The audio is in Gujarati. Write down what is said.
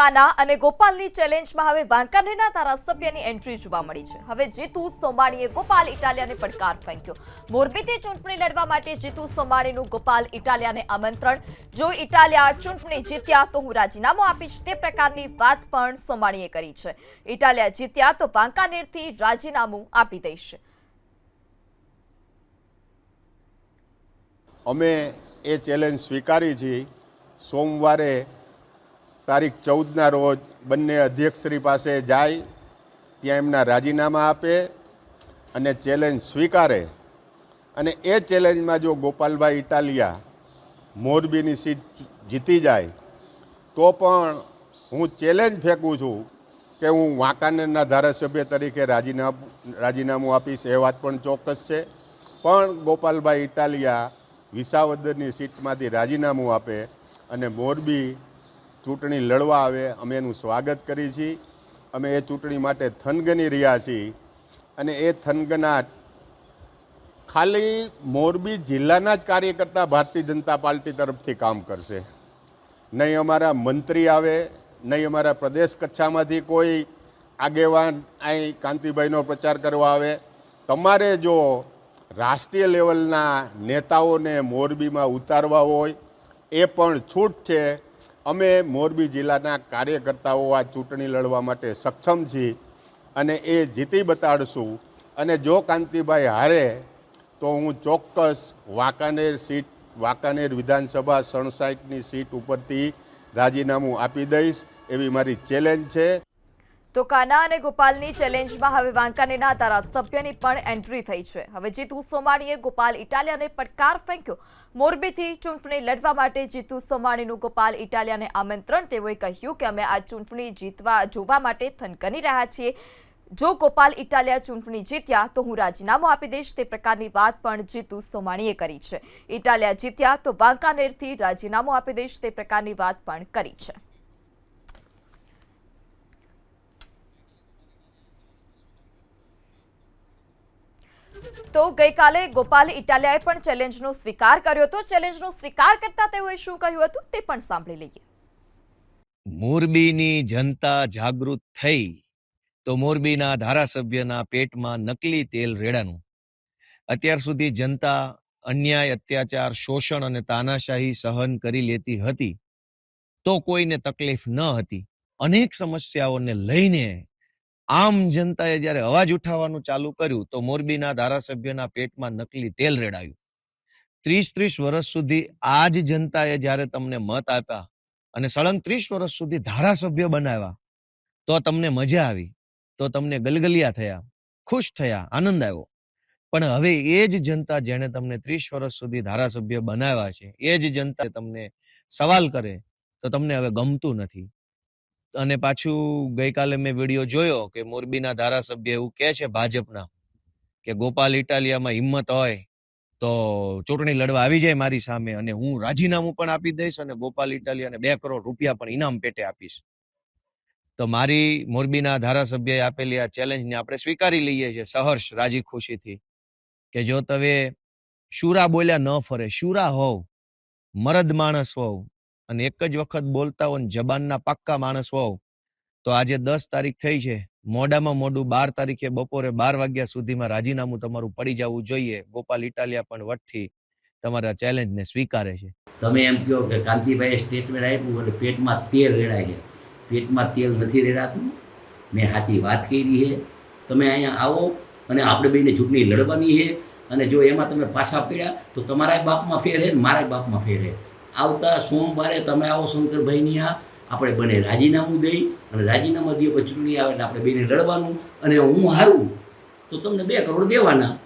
કાના અને ગોપાલની ચેલેન્જમાં હવે વાંકાનેરના ધારાસભ્યની એન્ટ્રી જોવા મળી છે. હવે જીતુ સોમાણીએ ગોપાલ ઇટાલિયાને પડકાર ફેંક્યો. મોરબીથી ચૂંટણી લડવા માટે જીતુ સોમાણીનું ગોપાલ ઇટાલિયાને આમંત્રણ. જો ઇટાલિયા ચૂંટણી જીત્યા તો હું રાજીનામું આપીશ. તે પ્રકારની વાત પણ સોમાણીએ કરી છે. ઇટાલિયા જીત્યા તો વાંકાનેરથી રાજીનામું આપી દઈશ. અમે એ ચેલેન્જ સ્વીકારી છીએ સોમવારે તારીખ ચૌદના રોજ બંને અધ્યક્ષશ્રી પાસે જાય, ત્યાં એમના રાજીનામા આપે અને ચેલેન્જ સ્વીકારે. અને એ ચેલેન્જમાં જો ગોપાલભાઈ ઇટાલિયા મોરબીની સીટ જીતી જાય, તો પણ હું ચેલેન્જ ફેંકું છું કે હું વાંકાનેરના ધારાસભ્ય તરીકે રાજીનામું રાજીનામું આપીશ, એ વાત પણ ચોક્કસ છે. પણ ગોપાલભાઈ ઇટાલિયા વિસાવદરની સીટમાંથી રાજીનામું આપે અને મોરબી ચૂંટણી લડવા આવે, અમે એનું સ્વાગત કરીએ છીએ અમે એ ચૂંટણી માટે થનગની રહ્યા છીએ અને એ થનગનાટ ખાલી મોરબી જિલ્લાના જ કાર્યકર્તા ભારતીય જનતા પાર્ટી તરફથી કામ કરશે. નહીં અમારા મંત્રી આવે, નહીં અમારા પ્રદેશ કચ્છામાંથી કોઈ આગેવાન અહીં કાંતિભાઈનો પ્રચાર કરવા આવે. તમારે જો રાષ્ટ્રીય લેવલના નેતાઓને મોરબીમાં ઉતારવા હોય, એ પણ છૂટ છે. અમે મોરબી જિલ્લાના કાર્યકર્તાઓ આ ચૂંટણી લડવા માટે સક્ષમ છીએ અને એ જીતી બતાડશું. અને જો કાંતિભાઈ હારે, તો હું ચોક્કસ વાંકાનેર સીટ, વાંકાનેર વિધાનસભા સણસાઈકની સીટ ઉપરથી રાજીનામું આપી દઈશ એવી મારી ચેલેન્જ છે. તો કાના અને ગોપાલની ચેલેન્જમાં હવે વાંકાનેરના ધારાસભ્યની પણ એન્ટ્રી થઈ છે. હવે જીતુ સોમાણીએ ગોપાલ ઇટાલિયાને પડકાર ફેંક્યો. મોરબીથી ચૂંટણી લડવા માટે જીતુ સોમાણીનું ગોપાલ ઇટાલિયાને આમંત્રણ. તેઓએ કહ્યું કે અમે આ ચૂંટણી જીતવા, જોવા માટે થનકની રહ્યા છીએ. જો ગોપાલ ઇટાલિયા ચૂંટણી જીત્યા તો હું રાજીનામું આપી દઈશ. તે પ્રકારની વાત પણ જીતુ સોમાણીએ કરી છે. ઇટાલિયા જીત્યા તો વાંકાનેરથી રાજીનામું આપી દઈશ. તે પ્રકારની વાત પણ કરી છે. તો ગઈકાલે ગોપાલ ઇટાલિયાએ પણ ચેલેન્જનો સ્વીકાર કર્યો હતો. ચેલેન્જનો સ્વીકાર કરતા તેઓએ શું કહ્યું હતું તે પણ સાંભળી લઈએ. મોરબીની જનતા જાગૃત થઈ તો મોરબીના ધારાસભ્યના પેટમાં નકલી તેલ રેડાનું અત્યાર સુધી જનતા અન્યાય, અત્યાચાર, શોષણ અને તાનાશાહી સહન કરી લેતી હતી તો કોઈને તકલીફ ન હતી. અનેક સમસ્યાઓને લઈને આમ જનતાએ જ્યારે અવાજ ઉઠાવવાનું ચાલુ કર્યું, તો મોરબીના ધારાસભ્યના પેટમાં નકલી તેલ રેડાયું. ત્રીસ ત્રીસ વર્ષ સુધી આ જ જનતાએ જ્યારે તમને મત આપ્યા અને સળંગ ત્રીસ વર્ષ સુધી ધારાસભ્ય બનાવ્યા, તો તમને મજા આવી, તો તમને ગલગલિયા થયા, ખુશ થયા, આનંદ આવ્યો. પણ હવે એ જ જનતા જેણે તમને ત્રીસ વર્ષ સુધી ધારાસભ્ય બનાવ્યા છે, એ જ જનતા તમને સવાલ કરે, તો તમને હવે ગમતું નથી. અને પાછું ગઈકાલે મેં વીડિયો જોયો કે મોરબીના ધારાસભ્ય એવું કહે છે ભાજપના કે ગોપાલ ઇટાલિયામાં હિંમત હોય તો ચૂંટણી લડવા આવી જાય મારી સામે અને હું રાજીનામું પણ આપી દઈશ અને ગોપાલ ઇટાલિયાને બે કરોડ રૂપિયા પણ ઇનામ પેટે આપીશ. તો મારી મોરબીના ધારાસભ્યએ આપેલી આ ચેલેન્જને આપણે સ્વીકારી લઈએ છીએ સહર્ષ રાજી ખુશીથી કે જો તમે શુરા બોલ્યા ન ફરે, શુરા હોવ, મરદ માણસ હોવ અને એક જ વખત બોલતા હો જબાનના પાક્કા માણસ હોવ તો આજે દસ તારીખ થઈ છે. મોડામાં મોડું બાર તારીખે બપોરે બાર વાગ્યા સુધીમાં રાજીનામું તમારું પડી જવું જોઈએ. ગોપાલ ઇટાલિયા પણ વટથી તમારા ચેલેન્જને સ્વીકારે છે. તમે એમ કહો કે કાંતિભાઈએ સ્ટેટમેન્ટ આપ્યું એટલે પેટમાં તેલ રેડાય છે. પેટમાં તેલ નથી રેડાતું. મેં સાચી વાત કરી છે. તમે અહીંયા આવો અને આપણે બેને ચૂંટણી લડવાની છે. અને જો એમાં તમે પાછા પડ્યા તો તમારા બાપમાં ફેર છે ને મારા બાપમાં ફેર છે આવતા સોમવારે તમે આવો શંકરભાઈની આ. આપણે બને રાજીનામું દઈ અને રાજીનામા દઈએ પછી ચૂંટણી આવે એટલે આપણે બેને લડવાનું અને હું હારું. તો તમને બે કરોડ દેવાના.